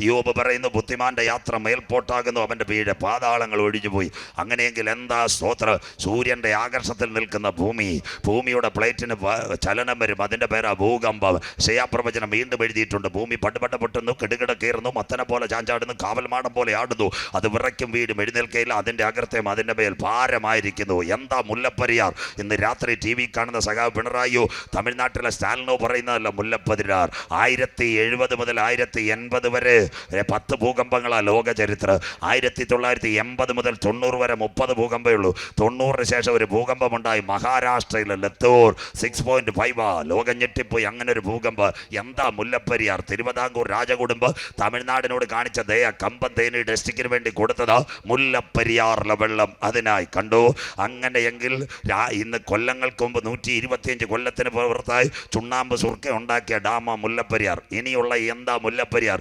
യോബ് പറയുന്നു ബുദ്ധിമാന്റെ യാത്ര മേൽപോട്ടാകുന്നു അവന്റെ വീട് പാതാളങ്ങൾ ഒഴിഞ്ഞുപോയി. അങ്ങനെയെങ്കിൽ എന്താ സ്തോത്ര? സൂര്യന്റെ ആകർഷത്തിൽ നിൽക്കുന്ന ഭൂമി ഭൂമിയുടെ പ്ലേറ്റിന് ചലനം വരും. അതിന്റെ പേരാ ഭൂകമ്പം. ശയാപ്രവചനം വീണ്ടും എഴുതിയിട്ടുണ്ട്. ഭൂമി പട്ടുപട്ട പൊട്ടുന്നു കിടുകിട കയറുന്നു മത്തനെ പോലെ ചാഞ്ചാടുന്നു കാവൽമാടം പോലെ ആടുന്നു. അത് വിറയ്ക്കും വീടും എഴുന്നേൽക്കയില്ല. അതിന്റെ അകൃത്യം അതിന്റെ മേൽ ഭാരമായിരിക്കുന്നു. എന്താ മുല്ലപ്പെരിയാർ? ഇന്ന് രാത്രി ടി വി കാണുന്ന സഖാവ് പിണറായിയോ തമിഴ്നാട്ടിലെ സ്റ്റാലിനോ പറയുന്നതല്ല മുല്ലപ്പെരിയാർ. ആയിരത്തി എഴുപത് മുതൽ ആയിരത്തി എൺപത് വരെ പത്ത് ഭൂകമ്പങ്ങളാണ് ലോക ചരിത്രം. ആയിരത്തി തൊള്ളായിരത്തി എൺപത് മുതൽ തൊണ്ണൂറ് വരെ മുപ്പത് ഭൂകമ്പേ ഉള്ളൂ. തൊണ്ണൂറിന് ശേഷം ഒരു ഭൂകമ്പം ഉണ്ടായി മഹാരാഷ്ട്രയിലെ ലത്തൂർ സിക്സ് പോയിന്റ് ഫൈവ് ലോകം ഞെട്ടിപ്പോയി. അങ്ങനെ ഒരു ഭൂകമ്പം. എന്താ മുല്ലപ്പെരിയാർ? തിരുവിതാംകൂർ രാജകുടുംബം തമിഴ്നാടിനോട് കാണിച്ച ദയ കമ്പം തേനി ഡിസ്ട്രിക്റ്റിന് വേണ്ടി കൊടുത്തത് മുല്ലപ്പെരിയാറിലെ വെള്ളം. അതിനായി കണ്ടു? അങ്ങനെയെങ്കിൽ ഇന്ന് കൊല്ലങ്ങൾക്ക് മുമ്പ് നൂറ്റി ഇരുപത്തിയഞ്ച് കൊല്ലത്തിന് പുറത്തായി ചുണ്ണാമ്പ് സുർക്ക ഉണ്ടാക്കിയ ഡാമ മുല്ലപ്പെരിയാർ. ഇനിയുള്ള എന്താ മുല്ലപ്പെരിയാർ?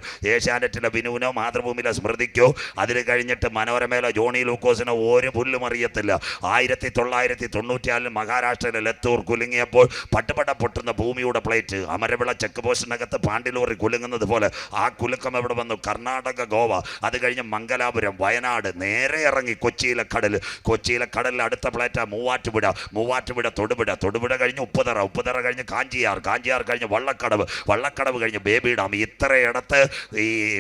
ഏഷ്യാനെറ്റിലെ ബിനുവിനോ മാതൃഭൂമിയിലെ സ്മൃതിക്കോ അതിൽ കഴിഞ്ഞിട്ട് മനോരമയിലോ ജോണി ലൂക്കോസിനോ ഒരു പുല്ലും അറിയത്തില്ല. ആയിരത്തി തൊള്ളായിരത്തി തൊണ്ണൂറ്റിയാലിൽ മഹാരാഷ്ട്രയിലെ ലത്തൂർ കുലുങ്ങിയപ്പോൾ പട്ടുപട പൊട്ടുന്ന ഭൂമിയുടെ പ്ലേറ്റ് അമരവിള ചെക്ക് പോസ്റ്റിനകത്ത് പാണ്ടിലോറി കുലുങ്ങുന്നത് പോലെ ആ കുലുക്കം എവിടെ വന്നു? കർണാടക ഗോവ. അത് കഴിഞ്ഞ് മംഗലാപുരം വയനാട് നേരെ ഇറങ്ങി കൊച്ചിയിലെ കടൽ. കൊച്ചിയിലെ കടലിൽ അടുത്ത പ്ലേറ്റാ മൂവാറ്റുപുഴ. മൂവാറ്റുപുഴ തൊടുപുഴ. തൊടുപുഴ കഴിഞ്ഞ് ഉപ്പുതറ. ഉപ്പുതറ കഴിഞ്ഞ് കാഞ്ചിയാർ. കാഞ്ചിയാർ കഴിഞ്ഞ് വള്ളക്കടവ്. വള്ളക്കടവ് കഴിഞ്ഞ് ബേബി ഡാം. ഈ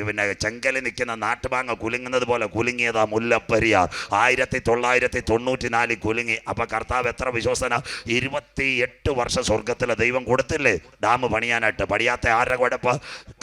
പിന്നെ ചെങ്കൽ നിൽക്കുന്ന നാട്ടുമാങ്ങ കുലുങ്ങുന്നത് പോലെ കുലുങ്ങിയതാ മുല്ലപ്പെരിയാർ. ആയിരത്തി തൊള്ളായിരത്തി തൊണ്ണൂറ്റി നാലിൽ കുലുങ്ങി. അപ്പം കർത്താവ് എത്ര വിശ്വസന? ഇരുപത്തി എട്ട് വർഷം സ്വർഗത്തിലെ ദൈവം കൊടുത്തില്ലേ? ഡാം പണിയാനായിട്ട്. പണിയാത്ത ആരുടെ കുഴപ്പം?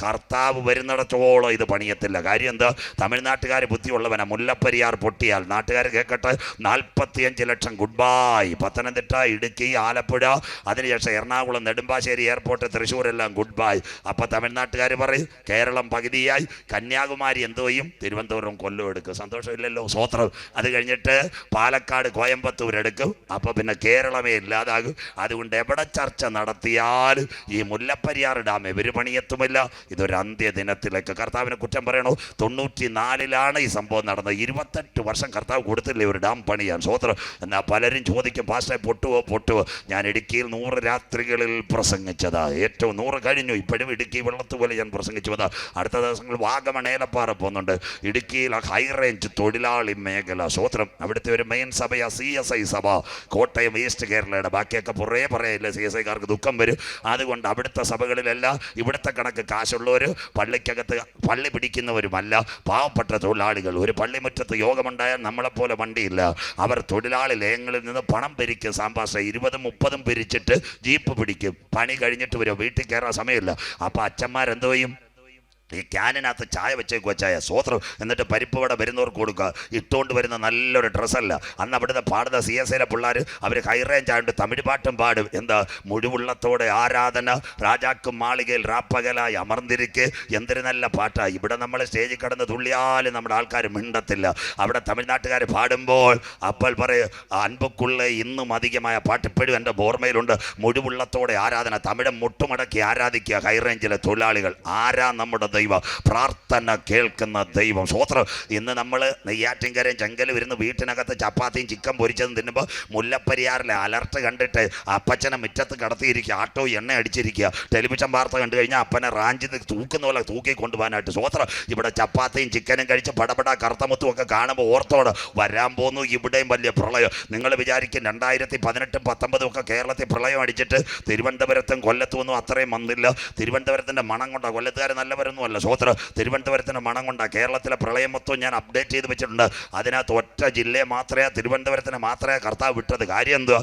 കർത്താവ് വരുന്നിടത്തോളം ഇത് പണിയത്തില്ല. കാര്യം എന്താ? തമിഴ്നാട്ടുകാർ ബുദ്ധിയുള്ളവനാ. മുല്ലപ്പെരിയാർ പൊട്ടിയാൽ നാട്ടുകാർ കേൾക്കട്ടെ നാൽപ്പത്തിയഞ്ച് ലക്ഷം ഗുഡ് ബൈ പത്തനംതിട്ട ഇടുക്കി ആലപ്പുഴ അതിനുശേഷം എറണാകുളം നെടുമ്പാശ്ശേരി എയർപോർട്ട് തൃശ്ശൂർ എല്ലാം ഗുഡ് ബൈ അപ്പം തമിഴ്നാട്ടുകാർ പറയും കേരളം പകുതിയായി കന്യാകുമാരി എന്തോ ചെയ്യും? തിരുവനന്തപുരം കൊല്ലം എടുക്കും. സന്തോഷമില്ലല്ലോ. സ്വോത്രം അത് കഴിഞ്ഞിട്ട് പാലക്കാട് കോയമ്പത്തൂർ എടുക്കും. അപ്പോൾ പിന്നെ കേരളമേ ഇല്ലാതാകും. അതുകൊണ്ട് എവിടെ ചർച്ച നടത്തിയാലും ഈ മുല്ലപ്പെരിയാർ ഡാം എവര് പണിയെത്തുമില്ല? ഇതൊരു അന്ത്യദിനത്തിലേക്ക്. കർത്താവിനെ കുറ്റം പറയണോ? തൊണ്ണൂറ്റി നാലിലാണ് ഈ സംഭവം നടന്നത്. ഇരുപത്തെട്ട് വർഷം കർത്താവ് കൊടുത്തില്ലേ ഒരു ഡാം പണിയാൻ? സ്വോത്രം എന്നാൽ പലരും ചോദിക്കും പാസ്റ്റേ പൊട്ടുവോ? പൊട്ടുവോ? ഞാൻ ഇടുക്കിയിൽ നൂറ് രാത്രികളിൽ പ്രസംഗിച്ചതാ. ഏറ്റവും നൂറ് കഴിഞ്ഞു. ഇപ്പോഴും ഇടുക്കി വെള്ളത്തുപോലെ ഞാൻ പ്രസംഗിച്ചു. വതാ അടുത്ത ദിവസങ്ങളിൽ വാഗമണേലപ്പാറ പോകുന്നുണ്ട്. ഇടുക്കിയിൽ ഹൈ റേഞ്ച് തൊഴിലാളി മേഖല. സ്വോത്രം അവിടുത്തെ ഒരു മെയിൻ സഭയാ സി എസ് ഐ സഭ. കോട്ടയം ഈസ്റ്റ് കേരളയുടെ ബാക്കിയൊക്കെ പുറേ പറയില്ല സി എസ് ഐക്കാർക്ക് ദുഃഖം വരും. അതുകൊണ്ട് അവിടുത്തെ സഭകളിലെല്ലാം ഇവിടുത്തെ കണക്ക് കാശുള്ളവർ പള്ളിക്കകത്ത് പള്ളി പിടിക്കുന്നവരുമല്ല. പാവപ്പെട്ട തൊഴിലാളികൾ ഒരു പള്ളിമുറ്റത്ത് യോഗമുണ്ടായാൽ നമ്മളെപ്പോലെ വണ്ടിയില്ല. അവർ തൊഴിലാളി ലയങ്ങളിൽ നിന്ന് പണം പിരിക്കും സാമ്പാസ ഇരുപതും മുപ്പതും പിരിച്ചിട്ട് ജീപ്പ് പിടിക്കും. പണി കഴിഞ്ഞിട്ട് വരും വീട്ടിൽ കയറാൻ സമയമില്ല. അപ്പം അച്ഛന്മാരെന്തോ ചെയ്യും? ഈ ക്യാനിനകത്ത് ചായ വെച്ചേക്കുക ചായ സ്വോത്രം എന്നിട്ട് പരിപ്പ് വട വരുന്നവർക്ക് കൊടുക്കുക ഇട്ടുകൊണ്ട് വരുന്ന നല്ലൊരു ഡ്രസ്സല്ല. അന്ന് അവിടുത്തെ പാടുന്ന സി എസ് ഐയിലെ പിള്ളേർ അവർ ഹൈറേഞ്ച് ആയിട്ട് തമിഴ് പാട്ടും പാടും. എന്താ? മുഴുവുള്ളത്തോടെ ആരാധന രാജാക്കും മാളികയിൽ റാപ്പകലായി അമർന്നിരിക്കെ. എന്തൊരു നല്ല പാട്ടാ. ഇവിടെ നമ്മൾ സ്റ്റേജിൽ കടന്ന് തുള്ളിയാലും നമ്മുടെ ആൾക്കാർ മിണ്ടത്തില്ല. അവിടെ തമിഴ്നാട്ടുകാർ പാടുമ്പോൾ അപ്പോൾ പറയും അൻപക്കുള്ള ഇന്നും അധികമായ പാട്ട് ഇപ്പോഴും എന്റെ ഓർമ്മയിലുണ്ട് മുഴുവുള്ളത്തോടെ ആരാധന തമിഴ് മുട്ടുമടക്കി ആരാധിക്കുക ഹൈറേഞ്ചിലെ തൊഴിലാളികൾ. ആരാ നമ്മുടെ ദൈവം. പ്രാർത്ഥന കേൾക്കുന്ന ദൈവം. സ്വോത്രം ഇന്ന് നമ്മൾ നെയ്യാറ്റിൻകരയും ചെങ്കലും ഇരുന്ന് വീട്ടിനകത്ത് ചപ്പാത്തിയും ചിക്കൻ പൊരിച്ചതും തിന്നുമ്പോൾ മുല്ലപ്പെരിയാറിലെ അലർട്ട് കണ്ടിട്ട് അപ്പച്ചനെ മുറ്റത്ത് കടത്തിയിരിക്കുക ആട്ടോ എണ്ണ അടിച്ചിരിക്കുക. ടെലിവിഷൻ വാർത്ത കണ്ടു കഴിഞ്ഞാൽ അപ്പനെ റാഞ്ചി തൂക്കുന്ന പോലെ തൂക്കി കൊണ്ടുപോകാനായിട്ട്. സ്വോത്രം ഇവിടെ ചപ്പാത്തിയും ചിക്കനും കഴിച്ച് പടപട കറുത്തമുത്തും ഒക്കെ കാണുമ്പോൾ ഓർത്തോട് വരാൻ പോകുന്നു ഇവിടെയും വലിയ പ്രളയം. നിങ്ങൾ വിചാരിക്കും രണ്ടായിരത്തി പതിനെട്ടും പത്തൊമ്പതും ഒക്കെ കേരളത്തിൽ പ്രളയം അടിച്ചിട്ട് തിരുവനന്തപുരത്തും കൊല്ലത്തും ഒന്നും അത്രയും വന്നില്ല. തിരുവനന്തപുരത്തിന്റെ മണം കൊണ്ടാണ് കൊല്ലത്തുകാർ നല്ലവരൊന്നുമല്ല സോത്ര തിരുവനന്തപുരത്തിന് മണം കൊണ്ടാണ് കേരളത്തിലെ പ്രളയം മൊത്തം ഞാൻ അപ്ഡേറ്റ് ചെയ്ത് വെച്ചിട്ടുണ്ട്. അതിനകത്ത് ഒറ്റ ജില്ലയെ മാത്രമേ തിരുവനന്തപുരത്തിന് മാത്രമേ കർത്താവ് വിട്ടത്. കാര്യം എന്തുവാ?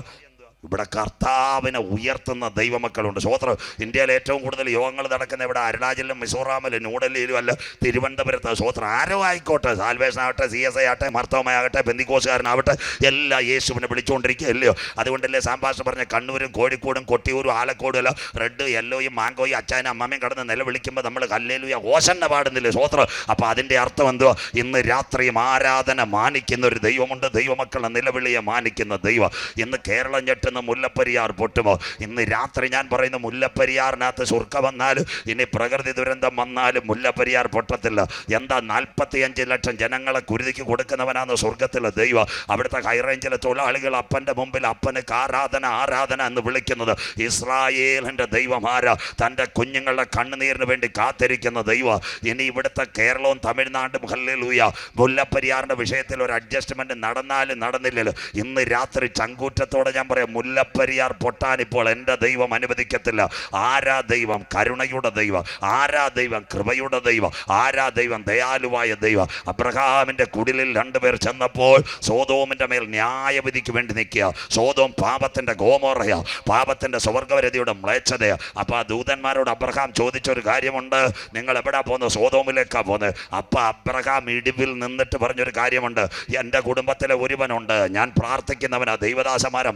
ഇവിടെ കർത്താവിനെ ഉയർത്തുന്ന ദൈവമക്കളുണ്ട്. സ്വോത്രം ഇന്ത്യയിൽ ഏറ്റവും കൂടുതൽ യോഗങ്ങൾ നടക്കുന്ന ഇവിടെ അരുണാചലിലും മിസോറാമിലും ന്യൂഡൽഹിയിലും അല്ല തിരുവനന്തപുരത്ത്. സ്വോത്രം ആരോ ആയിക്കോട്ടെ സാൽവേഷൻ ആവട്ടെ സി എസ് ഐ ആവട്ടെ മർത്തോമയാകട്ടെ ബന്ദിക്കോസുകാരനാവട്ടെ എല്ലാ യേശുവിനെ വിളിച്ചുകൊണ്ടിരിക്കുക അല്ലയോ? അതുകൊണ്ടല്ലേ സാമ്പാഷ പറഞ്ഞ കണ്ണൂരും കോഴിക്കോടും കൊട്ടിയൂരും ആലക്കോടും അല്ല റെഡ് യെല്ലോയും മാങ്കോയും അച്ചാനും അമ്മമ്മയും കടന്ന് നിലവിളിക്കുമ്പോൾ നമ്മൾ കല്ലേലുയ ഓശന്ന പാടുന്നില്ലേ സ്വോത്രം അപ്പോൾ അതിന്റെ അർത്ഥം എന്തുവാ? ഇന്ന് രാത്രിയും ആരാധന മാനിക്കുന്ന ഒരു ദൈവമുണ്ട്. ദൈവമക്കളെ നിലവിളിയെ മാനിക്കുന്ന ദൈവം. ഇന്ന് കേരളം ഞെട്ടുന്ന ഇന്ന് മുല്ലപ്പെരിയാർ പൊട്ടുമോ? ഇന്ന് രാത്രി ഞാൻ പറയുന്ന മുല്ലപ്പെരിയാറിനകത്ത് സുർക്ക വന്നാലും ഇനി പ്രകൃതി ദുരന്തം വന്നാലും മുല്ലപ്പെരിയാർ പൊട്ടത്തില്ല. എന്താ നാൽപ്പത്തിയഞ്ച് ലക്ഷം ജനങ്ങളെ കുരുതിക്ക് കൊടുക്കുന്നവനാണ് സ്വർഗത്തിലെ ദൈവം? അവിടുത്തെ ഹൈറേഞ്ചിലെ തൊഴിലാളികൾ അപ്പന്റെ മുമ്പിൽ അപ്പനക്ക് ആരാധന ആരാധന എന്ന് വിളിക്കുന്നത് ഇസ്രായേലിന്റെ ദൈവമാരാ. തന്റെ കുഞ്ഞുങ്ങളുടെ കണ്ണുനീരിന് വേണ്ടി കാത്തിരിക്കുന്ന ദൈവം. ഇനി ഇവിടുത്തെ കേരളവും തമിഴ്നാടും ഹല്ലേലൂയ. മുല്ലപ്പെരിയാറിന്റെ വിഷയത്തിൽ ഒരു അഡ്ജസ്റ്റ്മെന്റ് നടന്നാലും നടന്നില്ലല്ലോ. ഇന്ന് രാത്രി ചങ്കൂറ്റത്തോടെ ഞാൻ പറയാം മുല്ലപ്പെരിയാർ പൊട്ടാൻ ഇപ്പോൾ എന്റെ ദൈവം അനുവദിക്കത്തില്ല. ആരാ ദൈവം? കരുണയുടെ ദൈവം. ആരാ ദൈവം? കൃപയുടെ ദൈവം. ആരാ ദൈവം? ദയാലുവായ ദൈവം. അബ്രഹാമിന്റെ കുടിലിൽ രണ്ടുപേർ ചെന്നപ്പോൾ സോതോമിന്റെ മേൽ ന്യായവിധിക്ക് വേണ്ടി നിൽക്കുക. സോതോം പാപത്തിന്റെ ഗോമോറയ. പാപത്തിന്റെ സ്വർഗവരതിയുടെ മ്ലേച്ഛതയാ. അപ്പോൾ ആ ദൂതന്മാരോട് അബ്രഹാം ചോദിച്ചൊരു കാര്യമുണ്ട്. നിങ്ങൾ എവിടാ പോകുന്നത്? സോതോമിലേക്കാ പോകുന്നത്. അപ്പോൾ അബ്രഹാം ഇടിവിൽ നിന്നിട്ട് പറഞ്ഞൊരു കാര്യമുണ്ട്. എന്റെ കുടുംബത്തിലെ ഒരുവനുണ്ട്. ഞാൻ പ്രാർത്ഥിക്കുന്നവനാ. ദൈവദാസന്മാരെ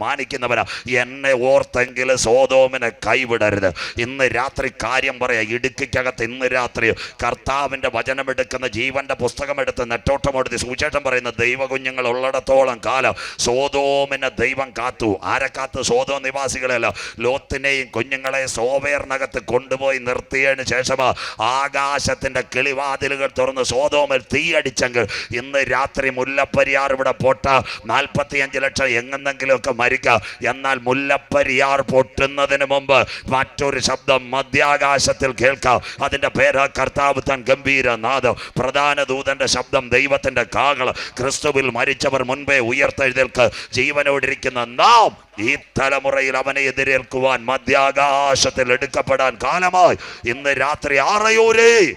മാനിക്കുന്നവനാ എന്നെ ഓർത്തെങ്കിൽ സോതോമിനെ കൈവിടരുത്. ഇന്ന് രാത്രി കാര്യം പറയാ. ഇടുക്കിക്കകത്ത് ഇന്ന് രാത്രി കർത്താവിന്റെ വചനമെടുക്കുന്ന ജീവന്റെ പുസ്തകമെടുത്ത് നെട്ടോട്ടമെടുത്ത് സുവിശേഷം പറയുന്ന ദൈവകുഞ്ഞുങ്ങൾ ഉള്ളിടത്തോളം കാലം സോതോമിനെ ദൈവം കാത്തു. ആരെ കാത്തു? സോതോ നിവാസികളെയല്ല. ലോത്തിനെയും കുഞ്ഞുങ്ങളെ സോവേറിനകത്ത് കൊണ്ടുപോയി നിർത്തിയതിന് ശേഷം ആകാശത്തിന്റെ കിളിവാതിലുകൾ തുറന്ന് സോതോമിൽ തീയടിച്ചെങ്കിൽ ഇന്ന് രാത്രി മുല്ലപ്പെരിയാർ ഇവിടെ പോട്ട. നാൽപ്പത്തിയഞ്ച് ലക്ഷം എങ്ങെന്നെങ്കിലുമൊക്കെ മരിക്കാം. എന്നാൽ മുല്ലപ്പെരിയാർ പൊട്ടുന്നതിന് മുമ്പ് മറ്റൊരു ശബ്ദം മധ്യാകാശത്തിൽ കേൾക്കാം. അതിന്റെ പേര് കർത്താവ് തൻ ഗംഭീര നാദം. പ്രധാന ദൂതന്റെ ശബ്ദം ദൈവത്തിന്റെ കാകൾ. ക്രിസ്തുവിൽ മരിച്ചവർ മുൻപേ ഉയർത്തെഴുതേൽക്ക് ജീവനോടിരിക്കുന്ന നാം ഈ തലമുറയിൽ അവനെ എതിരേൽക്കുവാൻ മധ്യാകാശത്തിൽ എടുക്കപ്പെടാൻ കാലമായി. ഇന്ന് രാത്രി ആറയൂരേ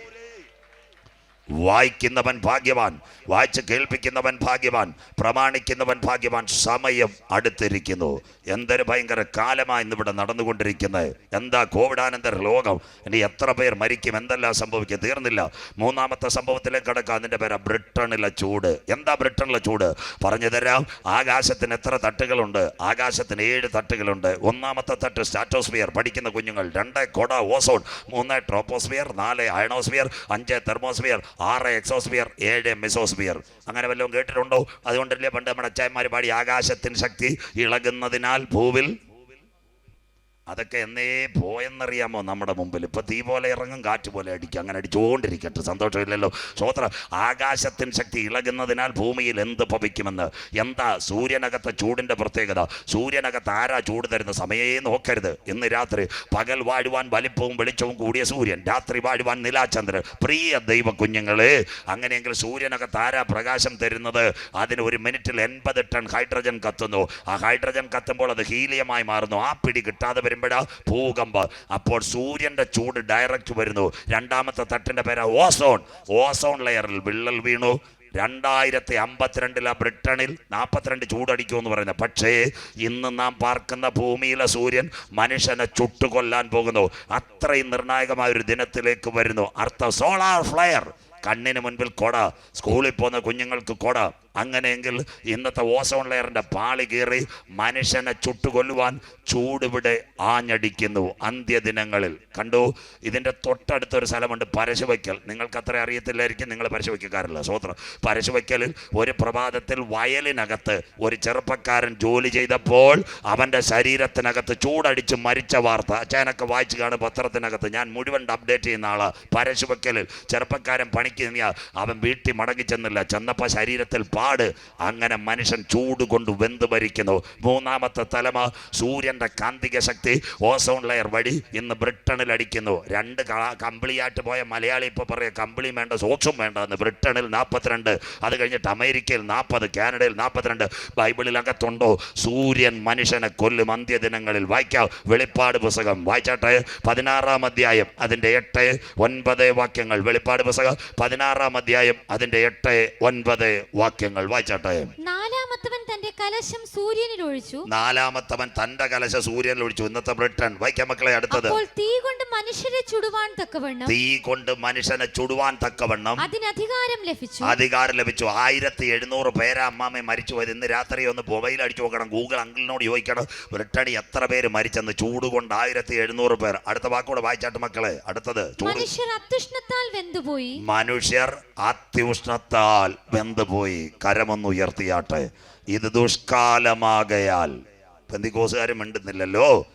വായിക്കുന്നവൻ ഭാഗ്യവാൻ. വായിച്ച് കേൾപ്പിക്കുന്നവൻ ഭാഗ്യവാൻ പ്രമാണിക്കുന്നവൻ ഭാഗ്യവാൻ സമയം അടുത്തിരിക്കുന്നു. എന്തൊരു ഭയങ്കര കാലമാണ് ഇന്നിവിടെ നടന്നുകൊണ്ടിരിക്കുന്നത്. എന്താ കോവിഡാനന്തര ലോകം? ഇനി എത്ര പേർ മരിക്കും? എന്തെല്ലാം സംഭവിക്കും? തീർന്നില്ല. മൂന്നാമത്തെ സംഭവത്തിലേക്ക് കിടക്കുക അതിന്റെ പേരാ ബ്രിട്ടണിലെ ചൂട്. എന്താ ബ്രിട്ടണിലെ ചൂട്? പറഞ്ഞു തരാം. ആകാശത്തിന് എത്ര തട്ടുകളുണ്ട്? ആകാശത്തിന് ഏഴ് തട്ടുകളുണ്ട്. ഒന്നാമത്തെ തട്ട് സ്റ്റാറ്റോസ്ഫിയർ. പഠിക്കുന്ന കുഞ്ഞുങ്ങൾ രണ്ട് കൊട ഓസോൺ മൂന്ന് ട്രോപ്പോസ്ഫിയർ നാല് അയണോസ്ഫിയർ അഞ്ച് തെർമോസ്ഫിയർ ആറ് എക്സോസ്ഫിയർ ഏഴ് മെസോസ്ഫിയർ. അങ്ങനെ വല്ലതും കേട്ടിട്ടുണ്ടോ? അതുകൊണ്ടല്ലേ പണ്ട് നമ്മുടെ അച്ചായന്മാർ പാടി ആകാശത്തിന് ശക്തി ഇളകുന്നതിനാൽ ഭൂവിൽ അതൊക്കെ എന്നേ പോയെന്നറിയാമോ നമ്മുടെ മുമ്പിൽ? ഇപ്പം തീ പോലെ ഇറങ്ങും കാറ്റ് പോലെ അടിക്കും. അങ്ങനെ അടിച്ചുകൊണ്ടിരിക്കട്ടെ സന്തോഷമില്ലല്ലോ. സ്വോത്ര ആകാശത്തിൻ ശക്തി ഇളകുന്നതിനാൽ ഭൂമിയിൽ എന്ത് ഭവിക്കുമെന്ന്? എന്താ സൂര്യനകത്തെ ചൂടിന്റെ പ്രത്യേകത? സൂര്യനകത്ത് ആരാ ചൂട് തരുന്ന സമയേ നോക്കരുത്. ഇന്ന് രാത്രി പകൽ വാഴുവാൻ വലിപ്പവും വെളിച്ചവും കൂടിയ സൂര്യൻ രാത്രി വാഴുവാൻ നിലാചന്ദ്രൻ. പ്രിയ ദൈവ കുഞ്ഞുങ്ങളെ അങ്ങനെയെങ്കിൽ സൂര്യനകത്ത് ആരാ പ്രകാശം തരുന്നത്? അതിന് ഒരു മിനിറ്റിൽ എൺപത് ടൺ ഹൈഡ്രജൻ കത്തുന്നു. ആ ഹൈഡ്രജൻ കത്തുമ്പോൾ അത് ഹീലിയമായി മാറുന്നു. ആ പിടി കിട്ടാതെ വരുമ്പോഴാ ഭൂകമ്പം. അപ്പോൾ സൂര്യന്റെ ചൂട് ഡയറക്റ്റ് വരുന്നു. രണ്ടാമത്തെ തട്ടിന്റെ പേരാ ഓസോൺ ഓസോൺ ലെയറിൽ വിള്ളൽ വീണു. രണ്ടായിരത്തി അമ്പത്തിരണ്ടിലെ ബ്രിട്ടണിൽ നാൽപ്പത്തിരണ്ട് ചൂടടിക്കുമെന്ന് പറയുന്നത്. പക്ഷേ ഇന്ന് നാം പാർക്കുന്ന ഭൂമിയിലെ സൂര്യൻ മനുഷ്യനെ ചുട്ടുകൊല്ലാൻ പോകുന്നു. അത്രയും നിർണായകമായ ഒരു ദിനത്തിലേക്ക് വരുന്നു. അർത്ഥം സോളാർ ഫ്ലയർ കണ്ണിന് മുൻപിൽ കൊട. സ്കൂളിൽ പോകുന്ന കുഞ്ഞുങ്ങൾക്ക് കൊട. അങ്ങനെയെങ്കിൽ ഇന്നത്തെ ഓസോൺ ലെയറിന്റെ പാളി കീറി മനുഷ്യനെ ചുട്ടുകൊല്ലുവാൻ ചൂടിവിടെ ആഞ്ഞടിക്കുന്നു അന്ത്യദിനങ്ങളിൽ. കണ്ടു? ഇതിന്റെ തൊട്ടടുത്തൊരു സ്ഥലമുണ്ട് പരശുവയ്ക്കൽ. നിങ്ങൾക്ക് അത്ര അറിയത്തില്ലായിരിക്കും നിങ്ങൾ പരശുവയ്ക്കാറില്ല സ്വോത്രം പരശുവയ്ക്കലിൽ ഒരു പ്രഭാതത്തിൽ വയലിനകത്ത് ഒരു ചെറുപ്പക്കാരൻ ജോലി ചെയ്തപ്പോൾ അവന്റെ ശരീരത്തിനകത്ത് ചൂടടിച്ച് മരിച്ച വാർത്ത. അച്ഛനൊക്കെ വായിച്ചു കാണും പത്രത്തിനകത്ത്. ഞാൻ മുഴുവൻ അപ്ഡേറ്റ് ചെയ്യുന്ന ആൾ. പരശുവയ്ക്കലിൽ ചെറുപ്പക്കാരൻ പണിക്ക് നീങ്ങിയ അവൻ വീട്ടിൽ മടങ്ങി ചെന്നില്ല. ചെന്നപ്പോൾ ശരീരത്തിൽ പാട് അങ്ങനെ മനുഷ്യൻ ചൂട് കൊണ്ട് വെന്ത് ഭരിക്കുന്നു മൂന്നാമത്തെ തലമ സൂര്യന്റെ കാന്തിക ശക്തി ഓസോൺ ലെയർ വഴി ഇന്ന് ബ്രിട്ടണിൽ അടിക്കുന്നു. രണ്ട് കമ്പിളിയായിട്ട് പോയ മലയാളി ഇപ്പോൾ പറയുക കമ്പിളിയും വേണ്ട സോക്സും വേണ്ട എന്ന്. ബ്രിട്ടണിൽ നാൽപ്പത്തിരണ്ട് അത് കഴിഞ്ഞിട്ട് അമേരിക്കയിൽ നാൽപ്പത് കാനഡയിൽ നാൽപ്പത്തിരണ്ട് ബൈബിളിൽ അകത്തുണ്ടോ സൂര്യൻ മനുഷ്യനെ കൊല്ലും അന്ത്യദിനങ്ങളിൽ. വായിക്കാം. വെളിപ്പാട് പുസ്തകം. വായിച്ചാട്ടെ. പതിനാറാം അധ്യായം അതിന്റെ എട്ട് ഒൻപത് വാക്യങ്ങൾ. വെളിപ്പാട് പുസ്തകം. പതിനാറാം അധ്യായം അതിന്റെ എട്ട് ഒൻപത് വാക്യങ്ങൾ. വായിച്ചാട്ടെ. നാലാമത്തവൻ തന്റെ കലശം സൂര്യനിൽ ഒഴിച്ചു നാലാമത്തവൻ തന്റെ കലശ സൂര്യനിൽ ഒഴിച്ചു ഇന്നത്തെ ബ്രിട്ടൻ. വൈക്കം മക്കളെ അടുത്തത്. അപ്പോൾ തീ കൊണ്ട് മനുഷ്യരെ ചുടുവാൻ തക്കവണ്ണം. തീ കൊണ്ട് മനുഷ്യനെ ചുടുവാൻ തക്കവണ്ണം. അതിന് അധികാരം ലഭിച്ചു. അധികാരം ലഭിച്ചു. ആയിരത്തി എഴുന്നൂറ് പേരെ അമ്മാമ്മ മരിച്ചു പോയത്. ഇന്ന് രാത്രി ഒന്ന് മൊബൈൽ അടിച്ചു നോക്കണം. ഗൂഗിൾ അങ്കിളിനോട് ചോദിക്കണം. ബ്രിട്ടണിൽ എത്ര പേര് മരിച്ചെന്ന്. ചൂട് കൊണ്ട് ആയിരത്തി എഴുന്നൂറ് പേർ. അടുത്ത വാക്കൂടെ വായിച്ചാട്ട് മക്കളെ. അടുത്തത്. മനുഷ്യർ അത്യുഷ്ണത്താൽ വെന്തുപോയി. മനുഷ്യർ അത്യുഷ്ണത്താൽ വെന്തുപോയി. കരമൊന്ന് ഉയർത്തിയാട്ടെ. ഇത് ദുഷ്കാലമാകയാൽ. പെന്തിക്കോസുകാരും മിണ്ടുന്നില്ലല്ലോ.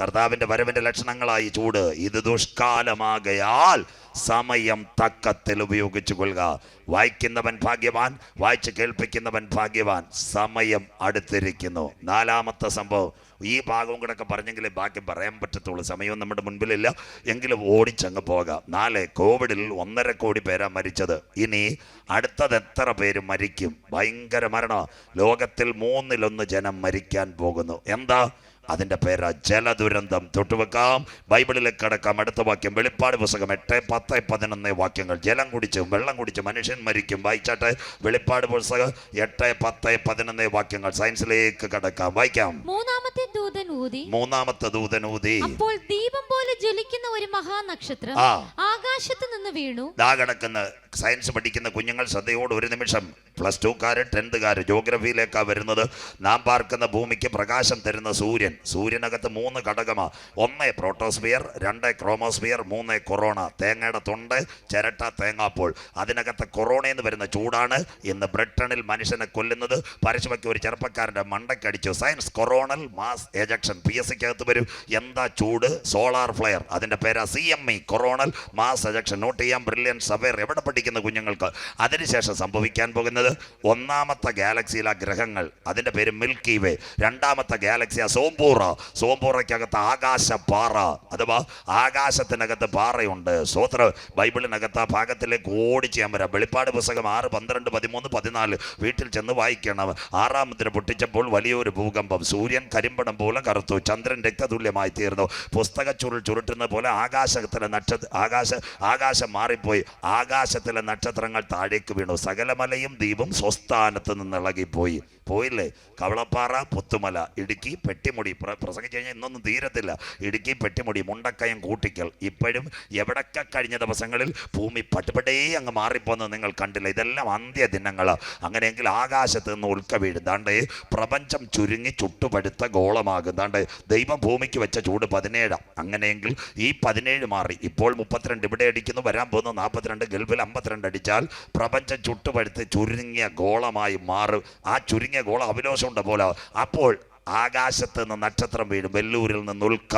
കർത്താവിന്റെ വരവിന്റെ ലക്ഷണങ്ങളായി ചൂട്. ഇത് ദുഷ്കാലമാകയാൽ സമയം തക്കത്തിൽ ഉപയോഗിച്ചു കൊള്ളുക. വായിക്കുന്നവൻ ഭാഗ്യവാൻ വായിച്ച് കേൾപ്പിക്കുന്നവൻ ഭാഗ്യവാൻ. സമയം അടുത്തിരിക്കുന്നു. നാലാമത്തെ സംഭവം. ഈ ഭാഗവും കൂടെ പറഞ്ഞെങ്കിലേ ബാക്കി പറയാൻ പറ്റത്തുള്ളൂ. സമയവും നമ്മുടെ മുൻപിലില്ല. എങ്കിലും ഓടിച്ചങ്ങ് പോകാം. നാല് കോവിഡിൽ ഒന്നര കോടി പേരാ മരിച്ചത്. ഇനി അടുത്തത് എത്ര പേര് മരിക്കും? ഭയങ്കര മരണം. ലോകത്തിൽ മൂന്നിലൊന്ന് ജനം മരിക്കാൻ പോകുന്നു. എന്താ? അതിന്റെ പേരാ ജലദുരന്തം. തൊട്ടുവെക്കാം. ബൈബിളിലേക്ക് കടക്കാം. അടുത്ത വാക്യം വെളിപ്പാട് പുസ്തകം എട്ട് പത്ത് പതിനൊന്ന് വാക്യങ്ങൾ. ജലം കുടിച്ചും വെള്ളം കുടിച്ചും മനുഷ്യൻ മരിക്കും. വായിച്ചാട്ടെ. വെളിപ്പാട് പുസ്തകം എട്ട് പത്ത് പതിനൊന്ന് വാക്യങ്ങൾ. സയൻസിലേക്ക് കടക്കാം. വായിക്കാം. മൂന്നാമത്തെ ദൂതൻ ഊതി. മൂന്നാമത്തെ ദൂതൻ ഊതി. അപ്പോൾ ദീപം പോലെ ജ്വലിക്കുന്ന ഒരു മഹാനക്ഷത്രം. ആകാശത്ത് നിന്ന് വീണു. ദാ കിടക്കുന്ന സയൻസ് പഠിക്കുന്ന കുഞ്ഞുങ്ങൾ ശ്രദ്ധയോട് ഒരു നിമിഷം. പ്ലസ് ടുക്കാർ ടെൻത്തുകാർ ജോഗ്രഫിയിലേക്കാണ് വരുന്നത്. നാം പാർക്കുന്ന ഭൂമിക്ക് പ്രകാശം തരുന്ന സൂര്യൻ. സൂര്യനകത്ത് മൂന്ന് ഘടകമാ. ഒന്ന് പ്രോട്ടോസ്ഫിയർ രണ്ട് ക്രോമോസ്ഫിയർ മൂന്ന് കൊറോണ. തേങ്ങയുടെ തൊണ്ട് ചിരട്ട തേങ്ങാപ്പോൾ. അതിനകത്ത് കൊറോണ എന്ന് വരുന്ന ചൂടാണ്. ഇന്ന് ബ്രിട്ടണിൽ മനുഷ്യനെ കൊല്ലുന്നത്. പരശുവയ്ക്ക് ഒരു ചെറുപ്പക്കാരന്റെ മണ്ടക്കടിച്ചു science coronal mass ejection P S സിക്കകത്ത് വരും. എന്താ ചൂട്? Solar flare. അതിന്റെ പേരാ C M E coronal mass ejection. Note ചെയ്യാം ബ്രില്യൻ സവേർ എവിടെ പഠിക്കുന്ന കുഞ്ഞുങ്ങൾക്ക് അതിനുശേഷം സംഭവിക്കാൻ പോകുന്നത്? ഒന്നാമത്തെ ഗാലക്സിയിലെ ഗ്രഹങ്ങൾ. അതിന്റെ പേര് മിൽക്കി വേ. രണ്ടാമത്തെ ഗാലക്സിയ സോംപൂറ. സോംപൂറയ്ക്കകത്ത് പാറ അഥവാ ആകാശത്തിനകത്ത് പാറയുണ്ട്. സ്വോത്ര ബൈബിളിനകത്ത് ആ ഭാഗത്തിലേക്ക് ഓടിച്ച് ഞാൻ വരാം. വെളിപ്പാട് പുസ്തകം ആറ് പന്ത്രണ്ട് പതിമൂന്ന് പതിനാല്. വീട്ടിൽ ചെന്ന് വായിക്കണം. ആറാം മുദ്ര പൊട്ടിച്ചപ്പോൾ വലിയൊരു ഭൂകമ്പം. സൂര്യൻ കരിമ്പടം പോലെ കറുത്തു. ചന്ദ്രൻ രക്തതുല്യമായി തീർന്നു. പുസ്തക ചുരുൾ ചുരുട്ടുന്ന പോലെ ആകാശത്തിലെ നക്ഷത്ര ആകാശ ആകാശം മാറിപ്പോയി. ആകാശത്തിലെ നക്ഷത്രങ്ങൾ താഴേക്ക് വീണു. സകലമലയും ദ്വീപും സ്വസ്ഥാനത്ത് നിന്ന് ഇളകിപ്പോയി. പോയില്ലേ? കവളപ്പാറ പുത്തുമല ഇടുക്കി പെട്ടിമുടി പ്ര- പ്രസംഗിച്ചു കഴിഞ്ഞാൽ ഇന്നൊന്നും തീരത്തില്ല. ഇടുക്കി പെട്ടിമുടി മുണ്ടക്കയം കൂട്ടിക്കൽ. ഇപ്പോഴും എവിടൊക്കെ കഴിഞ്ഞ ദിവസങ്ങളിൽ ഭൂമി പട്ടുപടേ അങ്ങ് മാറിപ്പോന്ന് നിങ്ങൾ കണ്ടില്ല. ഇതെല്ലാം അന്ത്യ ദിനങ്ങൾ അങ്ങനെയെങ്കിൽ ആകാശത്ത് നിന്ന് ഉൾക്ക വീഴുന്നതാണ്ട് പ്രപഞ്ചം ചുരുങ്ങി ചുട്ടുപടുത്ത ഗോളമാകുന്നതാണ്ട് ദൈവം ഭൂമിക്ക് വെച്ച ചൂട് പതിനേഴാം. അങ്ങനെയെങ്കിൽ ഈ പതിനേഴ് മാറി. ഇപ്പോൾ മുപ്പത്തിരണ്ട് ഇവിടെ അടിക്കുന്നു വരാൻ പോകുന്ന നാൽപ്പത്തിരണ്ട് ഗൾഫിൽ അമ്പത്തിരണ്ട് അടിച്ചാൽ പ്രപഞ്ചം ചുട്ടുപടുത്ത് ചുരുങ്ങിയ ഗോളമായി മാറും. ആ ചുരുങ്ങിയ ഗോളം അഭിലോഷമുണ്ട് പോലെ. അപ്പോൾ ആകാശത്ത് നിന്ന് നക്ഷത്രം വീഴും വെല്ലൂരിൽ നിന്ന് ഉൽക്ക.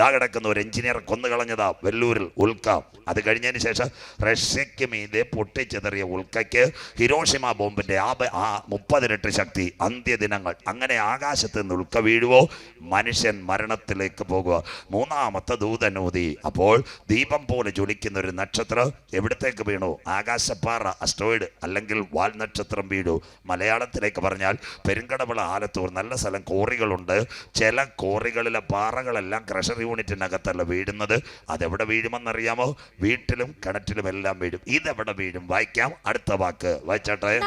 ഡാ കിടക്കുന്ന ഒരു എഞ്ചിനീയർ കൊന്നുകളഞ്ഞതാ വെല്ലൂരിൽ ഉൽക്ക. അത് കഴിഞ്ഞതിന് ശേഷം റഷ്യക്ക് മീതെ പൊട്ടിച്ചെതറിയ ഉൽക്കയ്ക്ക് ഹിരോഷിമ ബോംബിന്റെ ആ മുപ്പതിനെട്ട് ശക്തി അന്ത്യദിനങ്ങൾ. അങ്ങനെ ആകാശത്ത് നിന്ന് ഉൽക്ക വീഴുവോ? മനുഷ്യൻ മരണത്തിലേക്ക് പോകുക. മൂന്നാമത്തെ ദൂതനൂതി. അപ്പോൾ ദീപം പോലെ ജ്വലിക്കുന്ന ഒരു നക്ഷത്രം എവിടത്തേക്ക് വീണു? ആകാശപ്പാറ അസ്ട്രോയിഡ് അല്ലെങ്കിൽ വാൽ നക്ഷത്രം വീഴു മലയാളത്തിലേക്ക് പറഞ്ഞാൽ പെരുങ്കടവിള ആലത്തൂർ നല്ല സ്ഥലം കോറികളുണ്ട്. ചില കോറികളിലെ പാറകളെല്ലാം ക്രഷർ യൂണിറ്റിനകത്തല്ല വീഴുന്നത്. അതെവിടെ വീഴുമെന്നറിയാമോ? വീട്ടിലും കിണറ്റിലും എല്ലാം വീഴും. ഇതെവിടെ വീഴും? വായിക്കാം. അടുത്ത വാക്ക്. വായിച്ചാട്ടെ.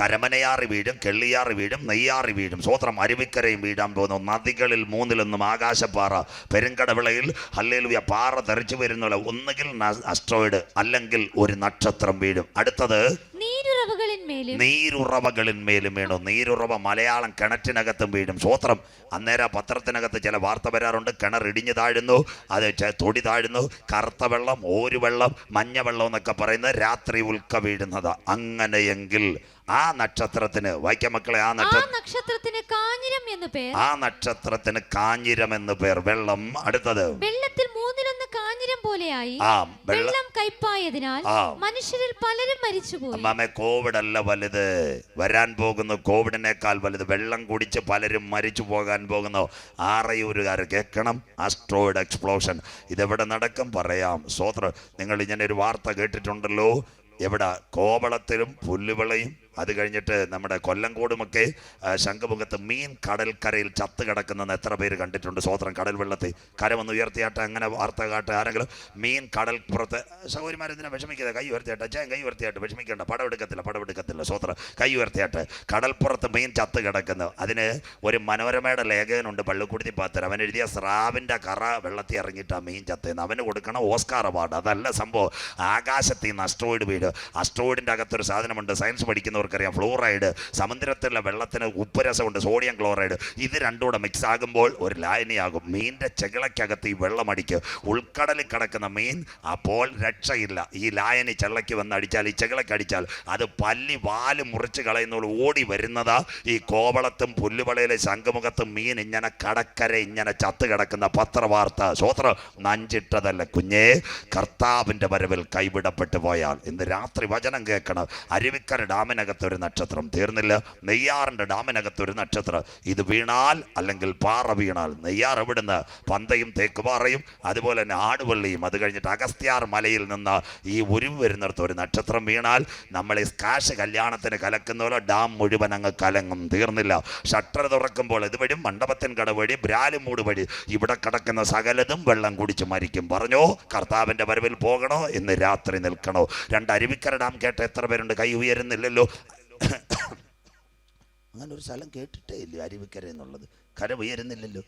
കരമനയാറി വീഴും കെള്ളിയാറി വീഴും നെയ്യാറി വീഴും സ്വോത്രം അരുവിക്കരയും വീഴാൻ പോകുന്നു. നദികളിൽ മൂന്നിലൊന്നും ആകാശപ്പാറ പെരുങ്കടവിളയിൽ ഹല്ലേലൂയ പാറ തെറിച്ചു വരുന്നുള്ള ഒന്നുകിൽ അസ്ട്രോയിഡ് അല്ലെങ്കിൽ ഒരു നക്ഷത്രം വീഴും. അടുത്തത് നീരുറവുകളിന്മേലും നീരുറവകളിന്മേലും വീണു? നീരുറവ മലയാളം കിണറ്റിനകത്തും വീഴും. സ്വോത്രം അന്നേരം പത്രത്തിനകത്ത് ചില വാർത്ത വരാറുണ്ട്. കിണർ ഇടിഞ്ഞു താഴുന്നു അത് തൊടി താഴുന്നു. കറുത്ത വെള്ളം ഓരു വെള്ളം മഞ്ഞ വെള്ളം എന്നൊക്കെ പറയുന്നത് രാത്രി ഉൽക്ക വീഴുന്നത്. അങ്ങനെയെങ്കിൽ ആ നക്ഷത്രത്തിന് വായിക്കാം മക്കളെ ആ ആ നക്ഷത്രം നക്ഷത്രത്തിന് കാഞ്ഞിരം എന്ന് പേർ. ആ നക്ഷത്രത്തിന് കാഞ്ഞിരം എന്ന് പേർ. വെള്ളം അടുത്തത്. കാഞ്ഞിരം പോലെയായി വെള്ളം കയ്പായതിനാൽ മനുഷ്യരിൽ പലരും മരിച്ചുപോയി. അമ്മാമേ കോവിഡ് അല്ല വലുത്. വരാൻ പോകുന്ന കോവിഡിനേക്കാൾ വലുത്. വെള്ളം കുടിച്ച് പലരും മരിച്ചു പോകാൻ പോകുന്നു. ആറയൂരുകാർ കേൾക്കണം ആസ്ട്രോയിഡ് എക്സ്പ്ലോഷൻ ഇതെവിടെ നടക്കും പറയാം. സ്വോത്ര നിങ്ങൾ ഇങ്ങനെ ഒരു വാർത്ത കേട്ടിട്ടുണ്ടല്ലോ. എവിടെ? കോവളത്തിലും പുല്ലുവിളയും അത് കഴിഞ്ഞിട്ട് നമ്മുടെ കൊല്ലംകോടുമൊക്കെ ശംഖുമുഖത്ത് മീൻ കടൽ കരയിൽ ചത്ത് കിടക്കുന്ന എത്ര പേര് കണ്ടിട്ടുണ്ട്? സ്വോത്രം കടൽ വെള്ളത്തിൽ. കരമൊന്ന് ഉയർത്തിയാട്ടെ അങ്ങനെ വാർത്ത കാട്ടെ ആരെങ്കിലും? മീൻ കടൽ പുറത്ത് സൗകര്യമാരെന്തിനാ വിഷമിക്കുന്നത്? കൈ ഉയർത്തിയാട്ടെ അച്ഛൻ കൈ ഉയർത്തിയാട്ടെ വിഷമിക്കേണ്ട പടമെടുക്കത്തില്ല പടമെടുക്കത്തില്ല സ്വോത്രം കൈ ഉയർത്തിയാട്ടെ കടൽപ്പുറത്ത് മീൻ ചത്ത് കിടക്കുന്നു അതിന് ഒരു മനോരമയുടെ ലേഖകനുണ്ട് പള്ളിക്കുടുത്തി പാത്തർ. അവൻ എഴുതിയ സ്രാവിന്റെ കറ വെള്ളത്തിൽ ഇറങ്ങിയിട്ട് ആ മീൻ ചത്തേന്ന് അവന് കൊടുക്കണം ഓസ്കാർ അവാർഡ്. അതല്ല സംഭവം. ആകാശത്തിൽ നിന്ന് അസ്ട്രോയിഡ് വീട്. അസ്ട്രോയിഡിന്റെ അകത്തൊരു സാധനമുണ്ട്. സയൻസ് പഠിക്കുന്നവർ പഠിക്കുന്നവർക്കറിയാം ഫ്ലൂറൈഡ് സമുദ്രത്തിലുള്ള വെള്ളത്തിന് ഉപ്പുരസമുണ്ട് സോഡിയം ക്ലോറൈഡ്. ഇത് രണ്ടും കൂടെ മിക്സ് ആകുമ്പോൾ ഒരു ലായനിയാകും. മീനിന്റെ ചെകിളയ്ക്കകത്ത് ഈ വെള്ളമടിക്ക് ഉൾക്കടലിൽ കിടക്കുന്ന മീൻ അപ്പോൾ രക്ഷയില്ല. ഈ ലായനി ചെള്ളയ്ക്ക് വന്ന് അടിച്ചാൽ ഈ ചെകിളയ്ക്ക് അടിച്ചാൽ അത് പല്ലി വാൽ മുറിച്ച് കളയുന്നതോട് ഓടി വരുന്നതാ ഈ കോവളത്തും പുല്ലുവളയിലെ ശംഖുമുഖത്തും മീൻ ഇങ്ങനെ കടക്കര ഇങ്ങനെ ചത്ത് കിടക്കുന്ന പത്രവാർത്ത. സ്വോത്രം നഞ്ചിട്ടതല്ല കുഞ്ഞേ കർത്താവിന്റെ വരവിൽ കൈവിടപ്പെട്ടു പോയാൽ. ഇന്ന് രാത്രി വചനം കേൾക്കണം. അരുവിക്കര ഡാമിനകത്ത് ഒരു നക്ഷത്രം തീർന്നില്ല. നെയ്യാറിന്റെ ഡാമിനകത്ത് ഒരു നക്ഷത്രം. ഇത് വീണാൽ അല്ലെങ്കിൽ പാറ വീണാൽ നെയ്യാർ എവിടുന്ന്? പന്തയും തേക്കുപാറയും അതുപോലെ തന്നെ ആടുവള്ളിയും. അത് കഴിഞ്ഞിട്ട് അഗസ്ത്യാർ മലയിൽ നിന്ന് ഈ ഉരുവ് വരുന്നിടത്ത് ഒരു നക്ഷത്രം വീണാൽ നമ്മൾ ഈ സ്കാഷ് കല്യാണത്തിന് കലക്കുന്ന പോലെ ഡാം മുഴുവൻ അങ്ങ് കലങ്ങും. തീർന്നില്ല. ഷട്ടർ തുറക്കുമ്പോൾ ഇത് വഴി മണ്ഡപത്തിൻ കട വഴി ബ്രാലുമൂട് വഴി. ഇവിടെ കിടക്കുന്ന സകലതും വെള്ളം കുടിച്ച് മരിക്കും. പറഞ്ഞോ? കർത്താവിന്റെ വരവിൽ പോകണോ? എന്ന് രാത്രി നിൽക്കണോ? രണ്ട് അരുവിക്കര ഡാം കേട്ട എത്ര പേരുണ്ട്? കൈ ഉയരുന്നില്ലല്ലോ. അങ്ങനെ ഒരു സ്ഥലം കേട്ടിട്ടേ ഇല്ല അരുവിക്കര എന്നുള്ളത് കര ഉയരുന്നില്ലല്ലോ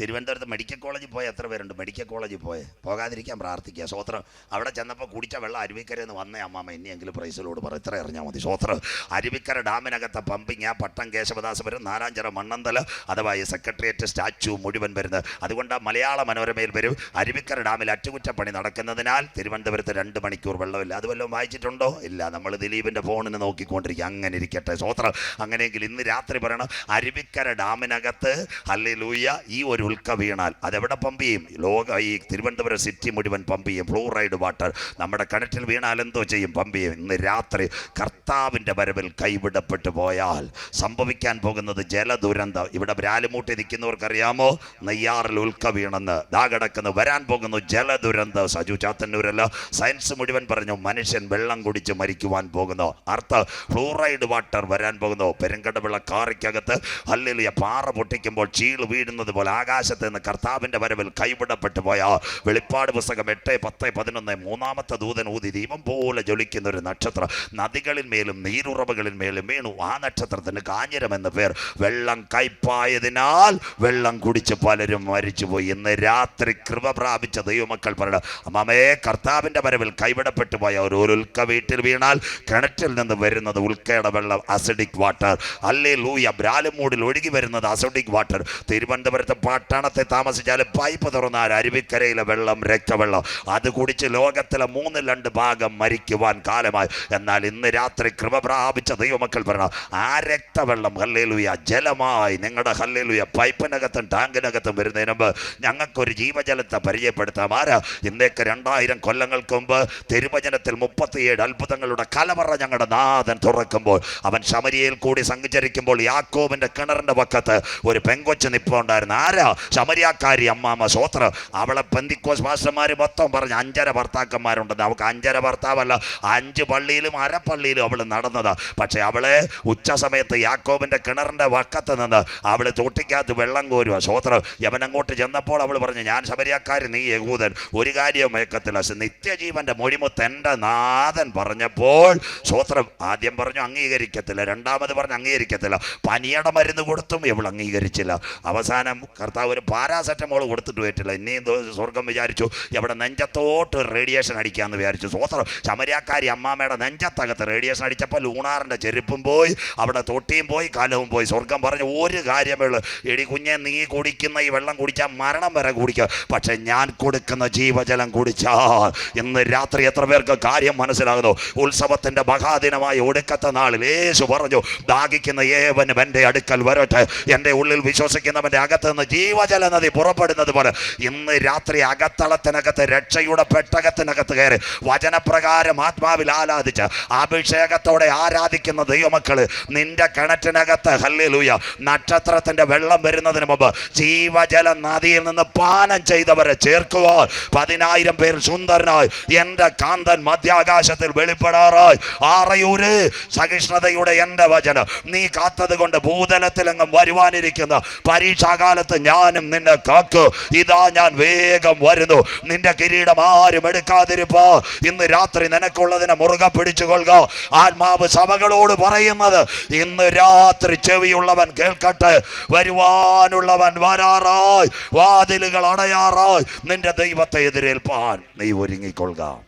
തിരുവനന്തപുരത്ത് മെഡിക്കൽ കോളേജിൽ പോയ എത്ര പേരുണ്ട്? മെഡിക്കൽ കോളേജിൽ പോയേ. പോകാതിരിക്കാൻ പ്രാർത്ഥിക്കുക. സ്വോത്രം അവിടെ ചെന്നപ്പോൾ കുടിച്ച വെള്ളം അരുവിക്കര എന്ന് വന്നേ അമ്മാമ. ഇനിയെങ്കിലും പ്രൈസിലോട് പറ. ഇത്ര എറിഞ്ഞാൽ മതി. സ്വോത്രം അരുവിക്കര ഡാമിനകത്തെ പമ്പിങ് ആ പട്ടം കേശവദാസപുരം നാലാഞ്ചിറ മണ്ണന്തല അഥവാ ഈ സെക്രട്ടേറിയറ്റ് സ്റ്റാച്ചു മുഴുവൻ വരുന്നത്. അതുകൊണ്ട് മലയാള മനോരമയിൽ വരും. അരുവിക്കര ഡാമിൽ അറ്റകുറ്റപ്പണി നടക്കുന്നതിനാൽ തിരുവനന്തപുരത്ത് രണ്ട് മണിക്കൂർ വെള്ളമില്ല. അത് വല്ലതും വായിച്ചിട്ടുണ്ടോ? ഇല്ല. നമ്മൾ ദിലീപിന്റെ ഫോണിന് നോക്കിക്കൊണ്ടിരിക്കുക. അങ്ങനെ ഇരിക്കട്ടെ. സ്വോത്രം അങ്ങനെയെങ്കിൽ ഇന്ന് രാത്രി പറയണം. അരുവിക്കര ഡാമിനകത്ത് അല്ലെ ലൂയ ഈ ഒരു ഉൽക്ക വീണാൽ അതെവിടെ പമ്പ് ചെയ്യും? ലോക ഈ തിരുവനന്തപുരം സിറ്റി മുഴുവൻ പമ്പ് ചെയ്യും. ഫ്ലൂറൈഡ് വാട്ടർ നമ്മുടെ കിണറ്റിൽ വീണാൽ എന്തോ ചെയ്യും? പമ്പ് ചെയ്യും. ഇന്ന് രാത്രി കർത്താവിന്റെ വരവിൽ കൈവിടപ്പെട്ടു പോയാൽ സംഭവിക്കാൻ പോകുന്നത് ജലദുരന്തം. ഇവിടെ ബ്രാലുമൂട്ടി നിൽക്കുന്നവർക്കറിയാമോ? നെയ്യാറിൽ ഉൽക്ക വീണെന്ന് ദാ കിടക്കുന്നു. വരാൻ പോകുന്നു ജലദുരന്തം. സജു ചാത്തന്നൂരല്ല. സയൻസ് മുഴുവൻ പറഞ്ഞു മനുഷ്യൻ വെള്ളം കുടിച്ച് മരിക്കുവാൻ പോകുന്നു. അർത്ഥ ഫ്ലൂറൈഡ് വാട്ടർ വരാൻ പോകുന്നു. പെരുങ്കടവിള കാറിക്കകത്ത് അല്ലെങ്കിൽ പാറ പൊട്ടിക്കുമ്പോൾ ചീൾ വീഴുന്നത് പോലെ ആകാശത്ത് നിന്ന് കർത്താവിന്റെ വരവിൽ കൈവിടപ്പെട്ടു പോയ വെളിപ്പാട് പുസ്തകം എട്ട് പത്ത് പതിനൊന്ന് മൂന്നാമത്തെ ദൂതൻ ഊതി ദീപം പോലെ ജ്വലിക്കുന്ന ഒരു നക്ഷത്രം. നദികളിൽ മേലും നീരുറവുകളിൽ മേലും വീണു. ആ നക്ഷത്രത്തിന് കാഞ്ഞിരം എന്ന പേർ. വെള്ളം കയ്പായതിനാൽ വെള്ളം കുടിച്ച് പലരും മരിച്ചുപോയി. ഇന്ന് രാത്രി കൃപ പ്രാപിച്ച ദൈവമക്കൾ പറയണം അമ്മാമേ കർത്താവിന്റെ വരവിൽ കൈവിടപ്പെട്ടു പോയ ഒരു ഉൽക്ക വീട്ടിൽ വീണാൽ കിണറ്റിൽ നിന്ന് വരുന്നത് ഉൽക്കയുടെ വെള്ളം അസിഡിക് വാട്ടർ അല്ലേ ലൂയ ബ്രാലുമൂടിൽ ഒഴുകി വരുന്നത് അസിഡിക് വാട്ടർ തിരുവനന്തപുരത്ത് പട്ടണത്തെ താമസിച്ചാൽ പൈപ്പ് തുറന്നാൽ അരുവിക്കരയിലെ വെള്ളം രക്തവെള്ളം. അത് കുടിച്ച് ലോകത്തിലെ മൂന്നിൽ രണ്ട് ഭാഗം മരിക്കുവാൻ കാലമായി. എന്നാൽ ഇന്ന് രാത്രി കൃപ പ്രാപിച്ച ദൈവമക്കൾ പറയണം ആ രക്തവെള്ളം ഹല്ലേലൂയ ജലമായി നിങ്ങളുടെ ഹല്ലേലൂയ പൈപ്പിനകത്തും ടാങ്കിനകത്തും വരുന്നതിന് മുമ്പ് ഞങ്ങൾക്കൊരു ജീവജലത്തെ പരിചയപ്പെടുത്താം. ആരാ? ഇന്നേക്ക് രണ്ടായിരം കൊല്ലങ്ങൾക്ക് മുമ്പ് തിരുവചനത്തിൽ മുപ്പത്തിയേഴ് അത്ഭുതങ്ങളുടെ കലവറ ഞങ്ങളുടെ നാഥൻ തുറക്കുമ്പോൾ അവൻ ശമരിയയിൽ കൂടി സഞ്ചരിക്കുമ്പോൾ യാക്കോബിന്റെ കിണറിന്റെ പക്കത്ത് ഒരു പെങ്കൊച്ച് നിപ്പുണ്ടായിരുന്നു. ആരാ? ശമരിയാക്കാരി അമ്മാമ സോത്ര. അവളെ പെന്തിക്കോസ് മാസ്റ്റർമാർ മൊത്തം പറഞ്ഞ് അഞ്ചര ഭർത്താക്കന്മാരുണ്ടെന്ന്. അവൾക്ക് അഞ്ചര ഭർത്താവല്ല അഞ്ച് പള്ളിയിലും അരപ്പള്ളിയിലും അവൾ നടന്നത്. പക്ഷേ അവളെ ഉച്ച സമയത്ത് യാക്കോബിന്റെ കിണറിന്റെ വക്കത്ത് നിന്ന് അവൾ തൊട്ടിക്കകത്ത് വെള്ളം കോരുക സ്വോത്രം യവനങ്ങോട്ട് ചെന്നപ്പോൾ അവൾ പറഞ്ഞു ഞാൻ ശബരിയാക്കാരി നീ യഹൂദൻ. ഒരു കാര്യവും മയക്കത്തില്ല പക്ഷെ നിത്യജീവന്റെ മൊഴിമുത്ത് എന്റെ നാഥൻ പറഞ്ഞപ്പോൾ സ്വോത്രം ആദ്യം പറഞ്ഞു അംഗീകരിക്കത്തില്ല. രണ്ടാമത് പറഞ്ഞു അംഗീകരിക്കത്തില്ല. പനിയുടെ മരുന്ന് കൊടുത്തും ഇവൾ അംഗീകരിച്ചില്ല. അവസാനം കർത്താവ് ഒരു പാരാസെറ്റമോൾ കൊടുത്തിട്ട് പറ്റില്ല ഇനിയും സ്വർഗം വിചാരിച്ചു എവിടെ നെഞ്ചത്തോട്ട് റേഡിയേഷൻ അടിക്കാമെന്ന് വിചാരിച്ചു. സ്വോത്രം ചമരിയാക്കാരി അമ്മാമ്മയുടെ നെഞ്ചത്തകത്ത് റേഡിയേഷൻ അടിച്ചപ്പോൾ ലൂണാറിന്റെ ചെരുപ്പും പോയി അവിടെ തൊട്ടിയും പോയി കാലവും പോയി. സ്വർഗം പറഞ്ഞു ഒരു കാര്യമേ ഉള്ളൂ. എടി കുഞ്ഞെ നീ കുടിക്കുന്ന ഈ വെള്ളം കുടിച്ചാൽ മരണം വരെ കുടിക്കുക. പക്ഷേ ഞാൻ കൊടുക്കുന്ന ജീവജലം കുടിച്ചാൽ ഇന്ന് രാത്രി എത്ര പേർക്ക് കാര്യം മനസ്സിലാകുന്നു? ഉത്സവത്തിന്റെ മഹാദിനമായി ഒടുക്കത്തെ നാളിൽ യേശു പറഞ്ഞു ദാഹിക്കുന്ന ഏവനും എന്റെ അടുക്കൽ വരട്ടെ. എന്റെ ഉള്ളിൽ വിശ്വസിക്കുന്നവന്റെ അകത്ത് നിന്ന് ജീവജല നദി പുറപ്പെടുന്നത് പോലെ ഇന്ന് രാത്രി അകത്തളത്തിനകത്ത് രക്ഷയുടെ പെട്ടകത്തിനകത്ത് കയറി വചനപ്രകാരം ആത്മാവിൽ ആരാധിച്ച് അഭിഷേകത്തോടെ ആരാധിക്കുന്ന ദൈവമക്കൾ നിന്റെ കിണറ്റിനകത്ത് ഹല്ലിലൂയ നക്ഷത്രത്തിന്റെ വെള്ളം വരുന്നതിന് മുമ്പ് ജീവജല നദിയിൽ നിന്ന് പാനം ചെയ്തവരെ ചേർക്കുവാൻ പതിനായിരം പേർ സുന്ദരനായി എന്റെ കാന്തൻ മധ്യാകാശത്തിൽ വെളിപ്പെടാറായി. ആറയൂര് സഹിഷ്ണുതയുടെ എന്റെ വചനം നീ കാത്തത് കൊണ്ട് ഭൂതലത്തിലെങ്ങും വരുവാനിരിക്കുന്ന പരീക്ഷാകാലത്ത് ഞാനും നിന്നെ കാക്കു ഇതാ ഞാൻ വേഗം വരുന്നു. നിന്റെ കിരീടം ആരും എടുക്കാതിരിപ്പോ. ഇന്ന് രാത്രി നിനക്കുള്ളതിനെ മുറുകെ പിടിച്ചുകൊള്ളുക. ആത്മാവ് സഭകളോട് പറയുന്നത് ഇന്ന് രാത്രി ചെവിയുള്ളവൻ കേൾക്കട്ടെ. വരുവാനുള്ളവൻ വരാറായി. വാതിലുകൾ അടയാറായി. നിന്റെ ദൈവത്തെ എതിരേൽപ്പാൻ നീ ഒരുങ്ങിക്കൊള്ളുക.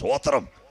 സ്വോത്രം